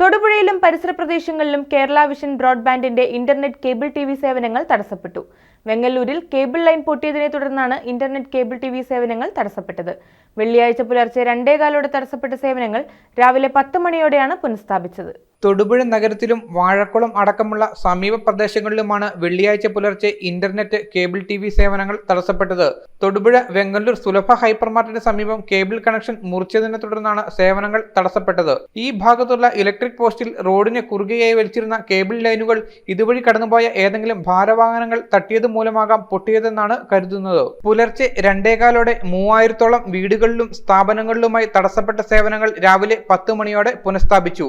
തൊടുപുഴയിലും പരിസര പ്രദേശങ്ങളിലും കേരള വിഷൻ ബ്രോഡ്ബാൻഡിന്റെ ഇന്റർനെറ്റ് കേബിൾ ടി സേവനങ്ങൾ തടസ്സപ്പെട്ടു. വെങ്ങല്ലൂരിൽ കേബിൾ ലൈൻ പൊട്ടിയതിനെ തുടർന്നാണ് ഇന്റർനെറ്റ് കേബിൾ ടി വി സേവനങ്ങൾ തടസ്സപ്പെട്ടത്. വെള്ളിയാഴ്ച പുലർച്ചെ രണ്ടേകാലോടെ തടസ്സപ്പെട്ട സേവനങ്ങൾ രാവിലെ പത്ത് മണിയോടെയാണ് പുനഃസ്ഥാപിച്ചത്. തൊടുപുഴ നഗരത്തിലും വാഴക്കുളം അടക്കമുള്ള സമീപ പ്രദേശങ്ങളിലുമാണ് വെള്ളിയാഴ്ച പുലർച്ചെ ഇന്റർനെറ്റ് കേബിൾ ടി വി സേവനങ്ങൾ തടസ്സപ്പെട്ടത്. തൊടുപുഴ വെങ്ങല്ലൂർ സുലഭ ഹൈപ്പർ മാർക്കറ്റിന് സമീപം കേബിൾ കണക്ഷൻ മുറിച്ചതിനെ തുടർന്നാണ് സേവനങ്ങൾ തടസ്സപ്പെട്ടത്. ഈ ഭാഗത്തുള്ള ഇലക്ട്രിക് പോസ്റ്റിൽ റോഡിന് കുറുകെയായി വലിച്ചിരുന്ന കേബിൾ ലൈനുകൾ ഇതുവഴി കടന്നുപോയ ഏതെങ്കിലും ഭാരവാഹനങ്ങൾ തട്ടിയത് മൂലമാകാം പൊട്ടിയതെന്നാണ് കരുതുന്നത്. പുലർച്ചെ രണ്ടേകാലോടെ മൂവായിരത്തോളം വീടുകളിലും സ്ഥാപനങ്ങളിലുമായി തടസ്സപ്പെട്ട സേവനങ്ങൾ രാവിലെ പത്ത് മണിയോടെ പുനഃസ്ഥാപിച്ചു.